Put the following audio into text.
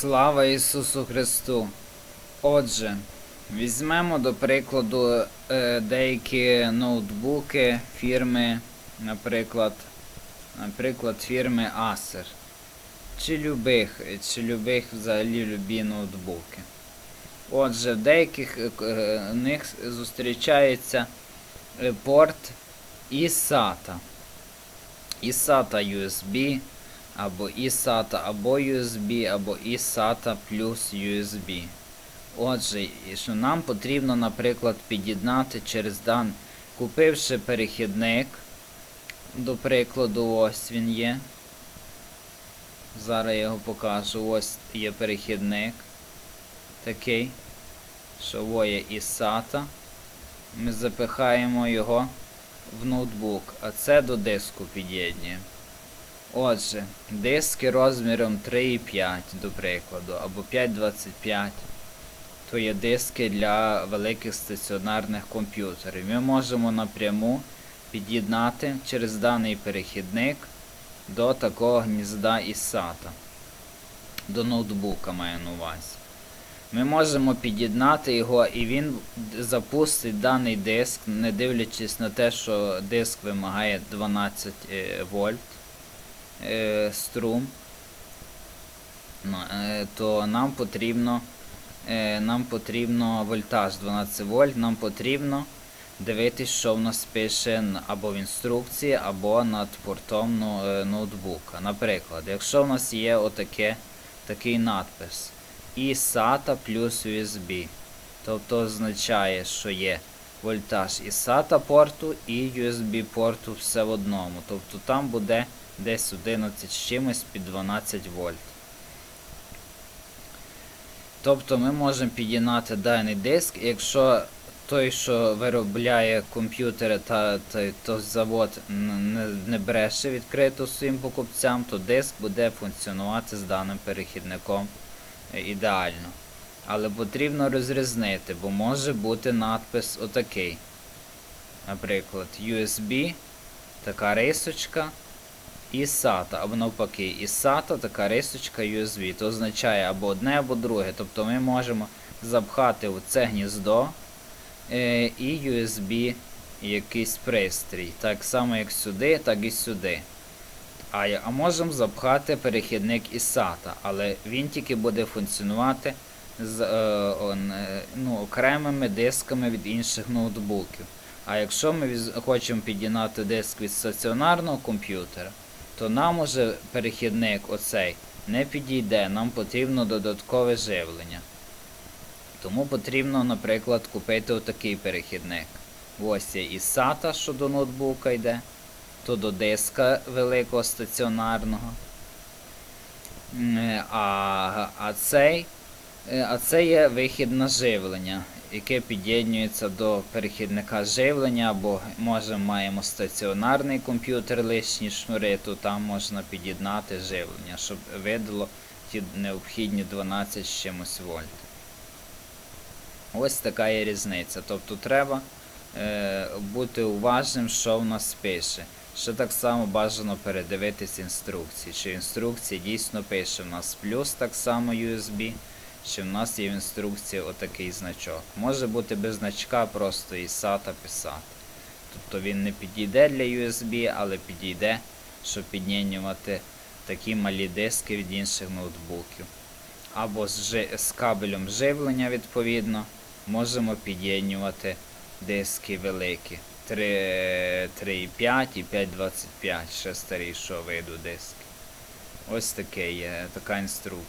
Слава Ісусу Христу! Отже, візьмемо до прикладу е, деякі ноутбуки фірми, наприклад, наприклад, фірми Acer. Чи любих, чи любих взагалі любі ноутбуки. Отже, в деяких е, е, них зустрічається порт eSATA. eSATA USB, або eSATA або USB, або eSATA плюс USB. Отже, що нам потрібно, наприклад, під'єднати через дан, купивши перехідник, до прикладу, ось він є. Зараз я його покажу. Ось є перехідник. Такий. Що во є eSATA. Ми запихаємо його в ноутбук, а це до диску під'єднуємо. Отже, диски розміром 3,5, до прикладу, або 5,25, то є диски для великих стаціонарних комп'ютерів. Ми можемо напряму під'єднати через даний перехідник до такого гнізда із SATA. До ноутбука маю на увазі. Ми можемо під'єднати його і він запустить даний диск, не дивлячись на те, що диск вимагає 12 е, вольт струм, ну, е, то нам потрібно, е, нам потрібно вольтаж 12 вольт, нам потрібно дивитись, що в нас пише або в інструкції, або над портом ну, е, ноутбука. Наприклад, якщо в нас є отаке, такий надпис і SATA плюс USB, тобто означає, що є вольтаж і SATA порту, і USB порту все в одному. Тобто там буде десь 11 з чимось під 12 вольт. Тобто ми можемо під'єднати даний диск, якщо той, що виробляє комп'ютери та, та то завод не, не бреше відкрито своїм покупцям, то диск буде функціонувати з даним перехідником е, ідеально. Але потрібно розрізнити, бо може бути надпис отакий. Наприклад, USB, така рисочка, і SATA, або навпаки, і SATA, така рисочка USB. То означає або одне, або друге. Тобто ми можемо запхати у це гніздо е, і USB якийсь пристрій. Так само як сюди, так і сюди. А, а можемо запхати перехідник із SATA, але він тільки буде функціонувати з е, он, ну, окремими дисками від інших ноутбуків. А якщо ми хочемо під'єднати диск від стаціонарного комп'ютера, то нам уже перехідник оцей не підійде, нам потрібно додаткове живлення. Тому потрібно, наприклад, купити отакий перехідник. Ось є і SATA, що до ноутбука йде, то до диска великого стаціонарного. А, а, цей, а це є вихід на живлення, яке під'єднується до перехідника живлення, або може маємо стаціонарний комп'ютер лишні шнури, то там можна під'єднати живлення, щоб видало ті необхідні 12 з чимось вольт. Ось така є різниця. Тобто треба е, бути уважним, що в нас пише. Ще так само бажано передивитись інструкції. Чи в інструкції дійсно пише в нас плюс так само USB, чи в нас є в інструкції отакий значок. Може бути без значка просто і SATA писати. Тобто він не підійде для USB, але підійде, щоб підмінювати такі малі диски від інших ноутбуків. Або з, з кабелем живлення відповідно можемо під'єднувати диски великі. 3,5 і 5,25 ще старішого виду диски. Ось таке є така інструкція.